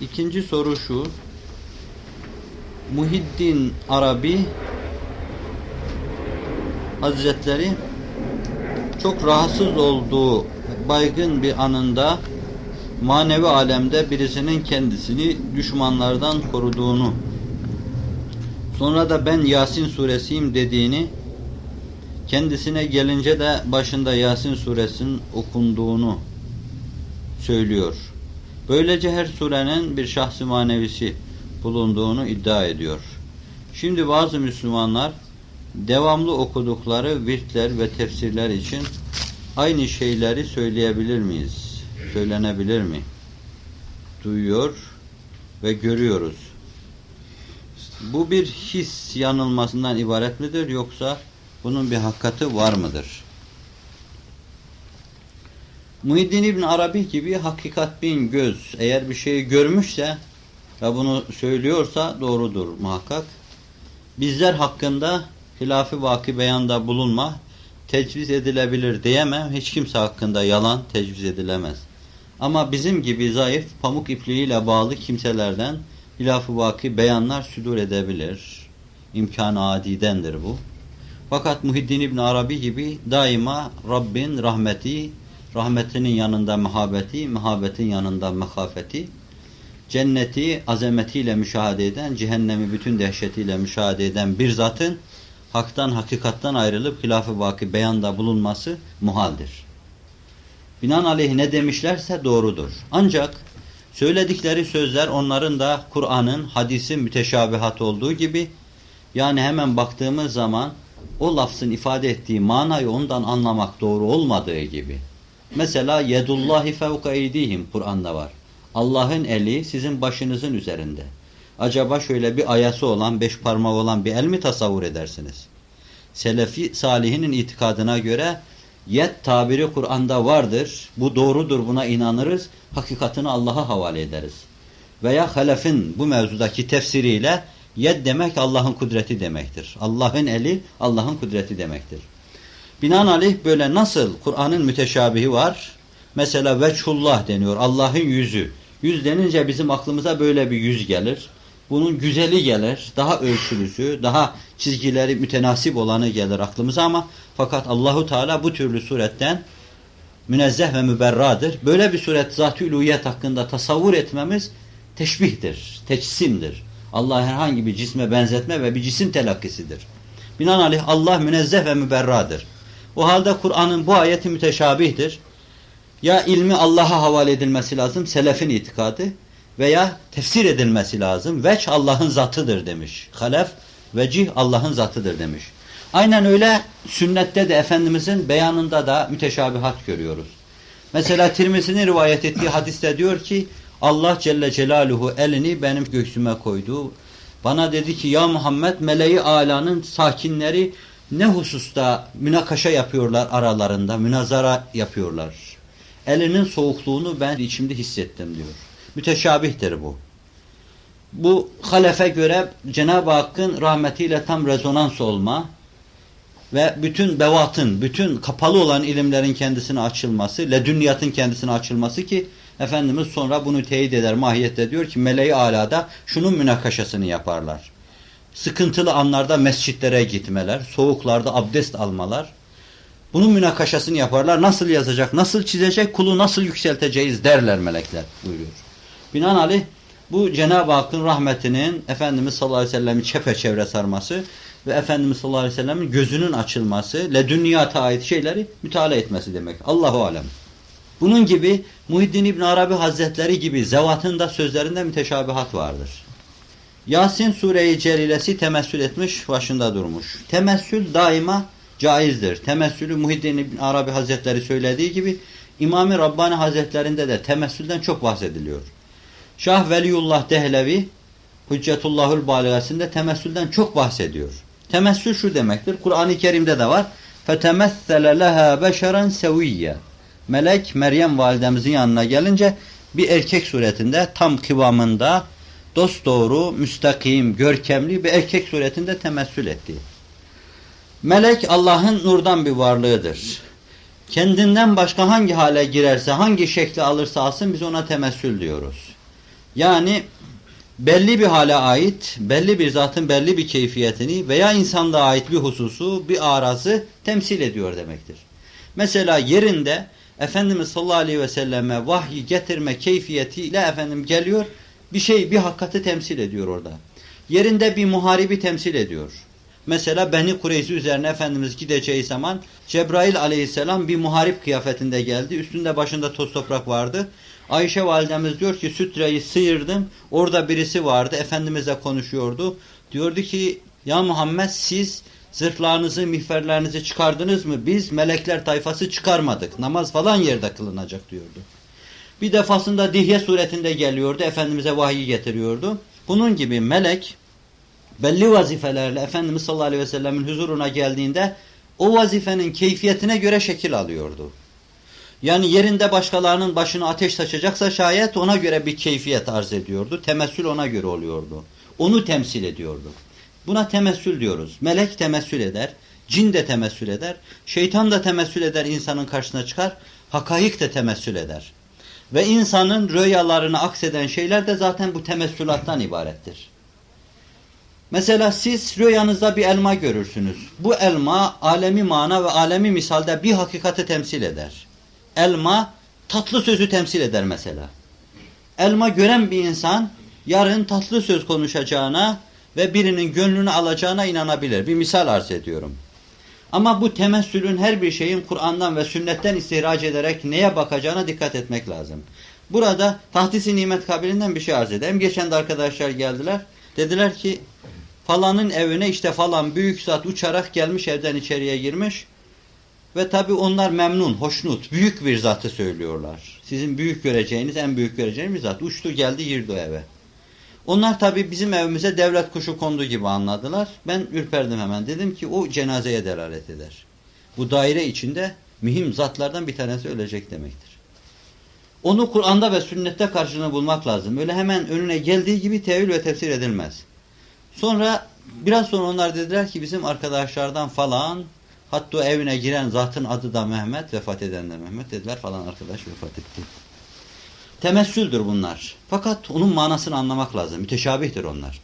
İkinci soru şu. Muhiddin Arabi Hazretleri çok rahatsız olduğu baygın bir anında manevi alemde birisinin kendisini düşmanlardan koruduğunu sonra da ben Yasin suresiyim dediğini kendisine gelince de başında Yasin suresinin okunduğunu söylüyor. Böylece her surenin bir şahsi manevisi bulunduğunu iddia ediyor. Şimdi bazı Müslümanlar devamlı okudukları virtler ve tefsirler için aynı şeyleri söyleyebilir miyiz? Söylenebilir mi? Duyuyor ve görüyoruz. Bu bir his yanılmasından ibaret midir yoksa bunun bir hakikati var mıdır? Muhiddin İbn Arabi gibi hakikat bin göz eğer bir şeyi görmüşse ve bunu söylüyorsa doğrudur muhakkak. Bizler hakkında hilafi vaki beyanda bulunma tecviz edilebilir diyemem. Hiç kimse hakkında yalan tecviz edilemez. Ama bizim gibi zayıf pamuk ipliğiyle bağlı kimselerden hilaf-ı vaki beyanlar südur edebilir. İmkan-ı adidendir bu. Fakat Muhiddin İbn Arabi gibi daima Rabbin rahmeti, rahmetinin yanında muhabbeti, muhabbetin yanında mekafeti, cenneti azametiyle müşahede eden, cehennemi bütün dehşetiyle müşahede eden bir zatın haktan, hakikattan ayrılıp hilaf-ı vaki beyanda bulunması muhaldir. Binaenaleyh ne demişlerse doğrudur. Ancak söyledikleri sözler onların da Kur'an'ın, hadisin müteşabihat olduğu gibi yani hemen baktığımız zaman o lafzın ifade ettiği manayı ondan anlamak doğru olmadığı gibi. Mesela yedullahi fevka eydihim Kur'an'da var. Allah'ın eli sizin başınızın üzerinde. Acaba şöyle bir ayası olan, beş parmağı olan bir el mi tasavvur edersiniz? Selefi salihinin itikadına göre yet tabiri Kur'an'da vardır. Bu doğrudur buna inanırız. Hakikatini Allah'a havale ederiz. Veya halefin bu mevzudaki tefsiriyle yed demek Allah'ın kudreti demektir. Allah'ın eli Allah'ın kudreti demektir. Binaenaleyh böyle nasıl Kur'an'ın müteşabihi var. Mesela veçhullah deniyor. Allah'ın yüzü. Yüz denince bizim aklımıza böyle bir yüz gelir. Bunun güzeli gelir. Daha ölçülüsü, daha çizgileri mütenasip olanı gelir aklımıza ama fakat Allahu Teala bu türlü suretten münezzeh ve müberradır. Böyle bir suret zat-ı uluhiyet hakkında tasavvur etmemiz teşbihtir, teçsimdir. Allah herhangi bir cisme benzetme ve bir cisim telakkisidir. Binaenaleyh Allah münezzeh ve müberradır. O halde Kur'an'ın bu ayeti müteşabihtir. Ya ilmi Allah'a havale edilmesi lazım, selefin itikadı veya tefsir edilmesi lazım. Veç Allah'ın zatıdır demiş. Halef, vecih Allah'ın zatıdır demiş. Aynen öyle sünnette de Efendimizin beyanında da müteşabihat görüyoruz. Mesela Tirmizi'nin rivayet ettiği hadiste diyor ki Allah Celle Celaluhu elini benim göğsüme koydu. Bana dedi ki ya Muhammed meleği alanın sakinleri ne hususta münakaşa yapıyorlar aralarında, münazara yapıyorlar. Elinin soğukluğunu ben içimde hissettim diyor. Müteşabihtir bu. Bu halefe göre Cenab-ı Hakk'ın rahmetiyle tam rezonans olma ve bütün bevatın, bütün kapalı olan ilimlerin kendisine açılması, ledünniyatın kendisine açılması ki Efendimiz sonra bunu teyit eder mahiyette diyor ki meleği alada şunun münakaşasını yaparlar. Sıkıntılı anlarda mescitlere gitmeler, soğuklarda abdest almalar. Bunun münakaşasını yaparlar. Nasıl yazacak, nasıl çizecek, kulu nasıl yükselteceğiz derler melekler buyuruyor. Binaenaleyh bu Cenab-ı Hakk'ın rahmetinin Efendimiz sallallahu aleyhi ve sellem'i çepeçevre sarması ve Efendimiz sallallahu aleyhi ve sellem'in gözünün açılması, ledünniyata ait şeyleri müteala etmesi demek. Allahu alem. Bunun gibi Muhiddin İbn Arabi Hazretleri gibi zevatında sözlerinde müteşabihat vardır. Yasin Sure-i Celilesi temessül etmiş, başında durmuş. Temessül daima caizdir. Temessülü Muhiddin İbn Arabi Hazretleri söylediği gibi İmam-ı Rabbani Hazretlerinde de temessülden çok bahsediliyor. Şah Veliullah Dehlevi Hüccetullahül Baligasinde temessülden çok bahsediyor. Temessül şu demektir. Kur'an-ı Kerim'de de var. فَتَمَثَّلَ لَهَا بَشَرًا سَوِيًّا Melek Meryem validemizin yanına gelince bir erkek suretinde tam kıvamında dosdoğru, müstakim, görkemli bir erkek suretinde temessül etti. Melek Allah'ın nurdan bir varlığıdır. Kendinden başka hangi hale girerse, hangi şekli alırsa alsın biz ona temessül diyoruz. Yani belli bir hale ait, belli bir zatın belli bir keyfiyetini veya insanlığa ait bir hususu, bir arazı temsil ediyor demektir. Mesela yerinde Efendimiz sallallahu aleyhi ve selleme vahyi getirme keyfiyetiyle efendim geliyor, bir şey, bir hakikati temsil ediyor orada. Yerinde bir muharibi temsil ediyor. Mesela Beni Kureyzi üzerine Efendimiz gideceği zaman Cebrail aleyhisselam bir muharip kıyafetinde geldi. Üstünde başında toz toprak vardı. Ayşe validemiz diyor ki sütreyi sıyırdım. Orada birisi vardı. Efendimizle konuşuyordu. Diyordu ki ya Muhammed siz zırhlarınızı, mihverlerinizi çıkardınız mı? Biz melekler tayfası çıkarmadık. Namaz falan yerde kılınacak diyordu. Bir defasında dihye suretinde geliyordu. Efendimiz'e vahiy getiriyordu. Bunun gibi melek belli vazifelerle Efendimiz sallallahu aleyhi ve sellemin huzuruna geldiğinde o vazifenin keyfiyetine göre şekil alıyordu. Yani yerinde başkalarının başına ateş saçacaksa şayet ona göre bir keyfiyet arz ediyordu. Temessül ona göre oluyordu. Onu temsil ediyordu. Buna temessül diyoruz. Melek temessül eder, cin de temessül eder, şeytan da temessül eder insanın karşısına çıkar, hakaik de temessül eder. Ve insanın rüyalarını akseden şeyler de zaten bu temessülattan ibarettir. Mesela siz rüyanızda bir elma görürsünüz. Bu elma alemi mana ve alemi misalde bir hakikati temsil eder. Elma tatlı sözü temsil eder mesela. Elma gören bir insan yarın tatlı söz konuşacağına ve birinin gönlünü alacağına inanabilir. Bir misal arz ediyorum. Ama bu temessülün her bir şeyin Kur'an'dan ve sünnetten istihraç ederek neye bakacağına dikkat etmek lazım. Burada tahtisi nimet kabilinden bir şey arz edeyim. Geçen de arkadaşlar geldiler. Dediler ki falanın evine işte falan büyük zat uçarak gelmiş evden içeriye girmiş. Ve tabi onlar memnun, hoşnut, büyük bir zatı söylüyorlar. Sizin büyük göreceğiniz, en büyük göreceğiniz bir zat. Uçtu geldi girdi o eve. Onlar tabi bizim evimize devlet kuşu kondu gibi anladılar. Ben ürperdim hemen. Dedim ki o cenazeye delalet eder. Bu daire içinde mühim zatlardan bir tanesi ölecek demektir. Onu Kur'an'da ve sünnette karşılığını bulmak lazım. Öyle hemen önüne geldiği gibi tevil ve tefsir edilmez. Sonra biraz sonra onlar dediler ki bizim arkadaşlardan falan hatta evine giren zatın adı da Mehmet vefat eden de Mehmet dediler falan arkadaş vefat etti. Temessüldür bunlar. Fakat onun manasını anlamak lazım. Müteşabihtir onlar.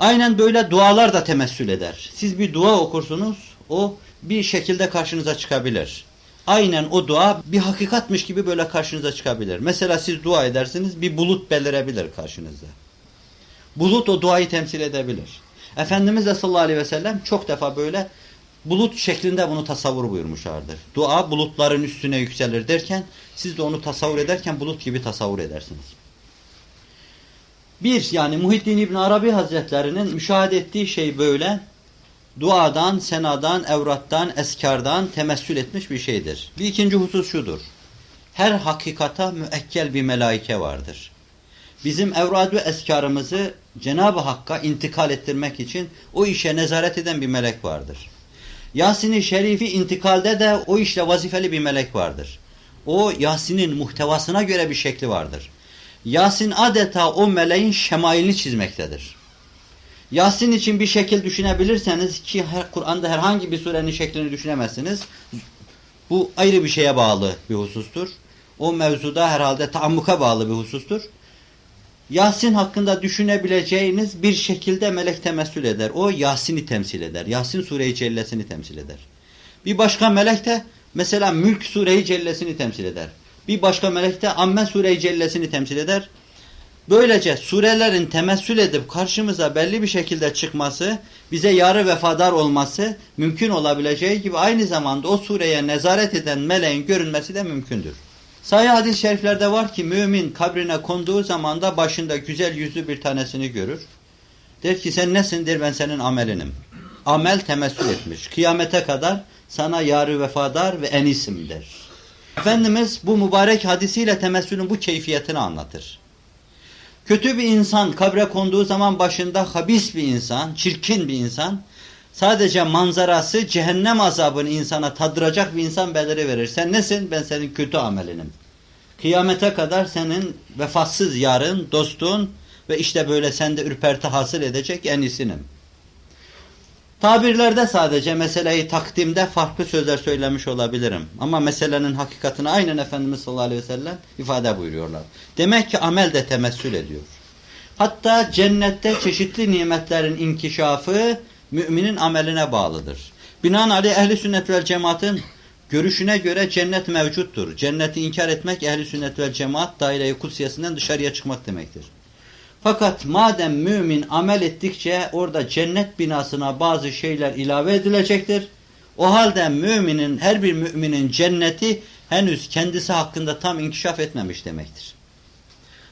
Aynen böyle dualar da temessül eder. Siz bir dua okursunuz, o bir şekilde karşınıza çıkabilir. Aynen o dua bir hakikatmiş gibi böyle karşınıza çıkabilir. Mesela siz dua edersiniz, bir bulut belirebilir karşınızda. Bulut o duayı temsil edebilir. Efendimiz de sallallahu aleyhi ve sellem çok defa böyle bulut şeklinde bunu tasavvur buyurmuşlardır. Dua bulutların üstüne yükselir derken siz de onu tasavvur ederken bulut gibi tasavvur edersiniz. Bir yani Muhittin İbn Arabi Hazretlerinin müşahede ettiği şey böyle duadan, senadan, evrattan, eskardan temessül etmiş bir şeydir. Bir ikinci husus şudur. Her hakikata müekkel bir melaike vardır. Bizim evrad ve eskarımızı Cenab-ı Hakk'a intikal ettirmek için o işe nezaret eden bir melek vardır. Yasin-i Şerifi intikalde de o işle vazifeli bir melek vardır. O Yasin'in muhtevasına göre bir şekli vardır. Yasin adeta o meleğin şemailini çizmektedir. Yasin için bir şekil düşünebilirseniz ki Kur'an'da herhangi bir surenin şeklini düşünemezsiniz. Bu ayrı bir şeye bağlı bir husustur. O mevzuda herhalde taammuka bağlı bir husustur. Yasin hakkında düşünebileceğiniz bir şekilde melek temessül eder. O Yasin'i temsil eder. Yasin Sure-i Cellesini temsil eder. Bir başka melek de mesela Mülk Sure-i Cellesini temsil eder. Bir başka melek de Amme Sure-i Cellesini temsil eder. Böylece surelerin temessül edip karşımıza belli bir şekilde çıkması, bize yarı vefadar olması mümkün olabileceği gibi aynı zamanda o sureye nezaret eden meleğin görünmesi de mümkündür. Sayı hadis-i şeriflerde var ki mümin kabrine konduğu zaman da başında güzel yüzlü bir tanesini görür. Der ki sen nesin? Der ben senin amelinim. Amel temessül etmiş. Kıyamete kadar sana yarı vefadar ve enisim der. Efendimiz bu mübarek hadisiyle temessülün bu keyfiyetini anlatır. Kötü bir insan kabre konduğu zaman başında habis bir insan, çirkin bir insan, sadece manzarası cehennem azabını insana tadıracak bir insan beliri verir. Sen nesin? Ben senin kötü amelinim. Kıyamete kadar senin vefatsız yarın, dostun ve işte böyle sende ürperti hasıl edecek en iyisinim. Tabirlerde sadece meseleyi takdimde farklı sözler söylemiş olabilirim. Ama meselenin hakikatini aynen Efendimiz sallallahu aleyhi ve sellem ifade buyuruyorlar. Demek ki amel de temessül ediyor. Hatta cennette çeşitli nimetlerin inkişafı müminin ameline bağlıdır. Binaenaleyh ehli sünnet vel cemaatin görüşüne göre cennet mevcuttur. Cenneti inkar etmek ehli sünnet vel cemaat daire-i kutsiyesinden dışarıya çıkmak demektir. Fakat madem mümin amel ettikçe orada cennet binasına bazı şeyler ilave edilecektir. O halde müminin, her bir müminin cenneti henüz kendisi hakkında tam inkişaf etmemiş demektir.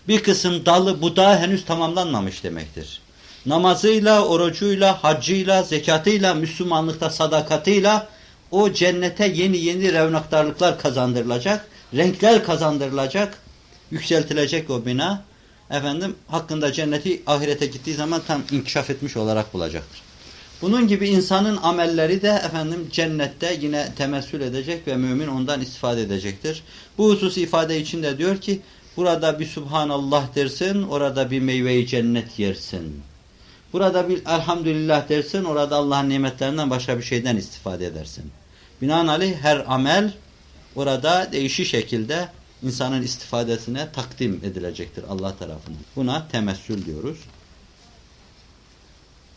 Bir kısım dalı budağı henüz tamamlanmamış demektir. Namazıyla, orucuyla, haccıyla, zekatıyla, Müslümanlıkta sadakatıyla o cennete yeni yeni revnaktarlıklar kazandırılacak, renkler kazandırılacak, yükseltilecek o bina efendim hakkında cenneti ahirete gittiği zaman tam inkişaf etmiş olarak bulacaktır. Bunun gibi insanın amelleri de efendim cennette yine temessül edecek ve mümin ondan istifade edecektir. Bu hususu ifade için de diyor ki burada bir Subhanallah dersin, orada bir meyveyi cennet yersin. Burada bir elhamdülillah dersin, orada Allah'ın nimetlerinden başka bir şeyden istifade edersin. Binaenaleyh her amel orada değişik şekilde insanın istifadesine takdim edilecektir Allah tarafından. Buna temessül diyoruz.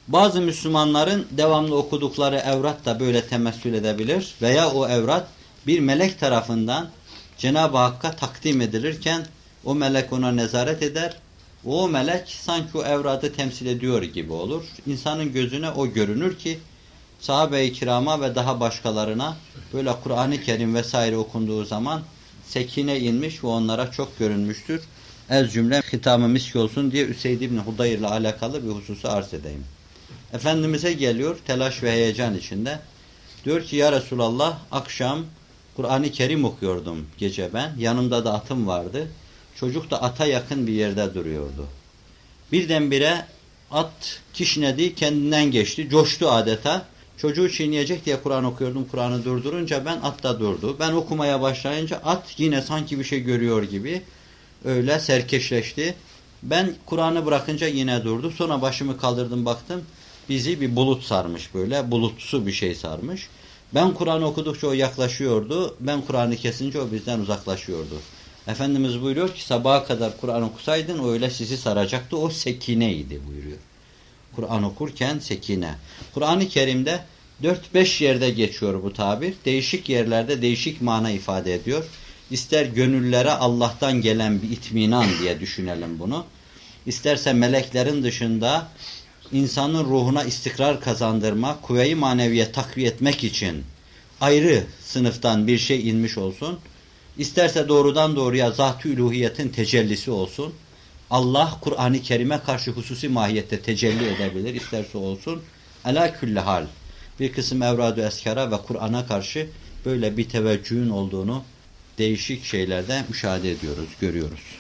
Bazı Müslümanların devamlı okudukları evrat da böyle temessül edebilir veya o evrat bir melek tarafından Cenab-ı Hakk'a takdim edilirken o melek ona nezaret eder. O melek sanki o evradı temsil ediyor gibi olur. İnsanın gözüne o görünür ki sahabe-i kirama ve daha başkalarına böyle Kur'an-ı Kerim vesaire okunduğu zaman sekine inmiş ve onlara çok görünmüştür. Ez cümle hitamı misk olsun diye Üseyd İbni Hudayr ile alakalı bir hususu arz edeyim. Efendimiz'e geliyor telaş ve heyecan içinde. Diyor ki ya Resulallah akşam Kur'an-ı Kerim okuyordum gece ben. Yanımda da atım vardı. Çocuk da ata yakın bir yerde duruyordu. Birdenbire at kişnedi kendinden geçti. Coştu adeta. Çocuğu çiğneyecek diye Kur'an okuyordum. Kur'an'ı durdurunca ben at da durdu. Ben okumaya başlayınca at yine sanki bir şey görüyor gibi öyle serkeşleşti. Ben Kur'an'ı bırakınca yine durdu. Sonra başımı kaldırdım baktım. Bizi bir bulut sarmış böyle. Bulutsu bir şey sarmış. Ben Kur'an okudukça o yaklaşıyordu. Ben Kur'an'ı kesince o bizden uzaklaşıyordu. Efendimiz buyuruyor ki sabaha kadar Kur'an okusaydın öyle sizi saracaktı. O sekineydi buyuruyor. Kur'an okurken sekine. Kur'an-ı Kerim'de 4-5 yerde geçiyor bu tabir. Değişik yerlerde değişik mana ifade ediyor. İster gönüllere Allah'tan gelen bir itminan diye düşünelim bunu. İsterse meleklerin dışında insanın ruhuna istikrar kazandırma, kuvve-i maneviye takviye etmek için ayrı sınıftan bir şey inmiş olsun. İsterse doğrudan doğruya zat-ı üluhiyetin tecellisi olsun. Allah Kur'an-ı Kerim'e karşı hususi mahiyette tecelli edebilir. isterse olsun. Ala külli hal. Bir kısım evrad-ı eskara ve Kur'an'a karşı böyle bir teveccühün olduğunu değişik şeylerde müşahede ediyoruz, görüyoruz.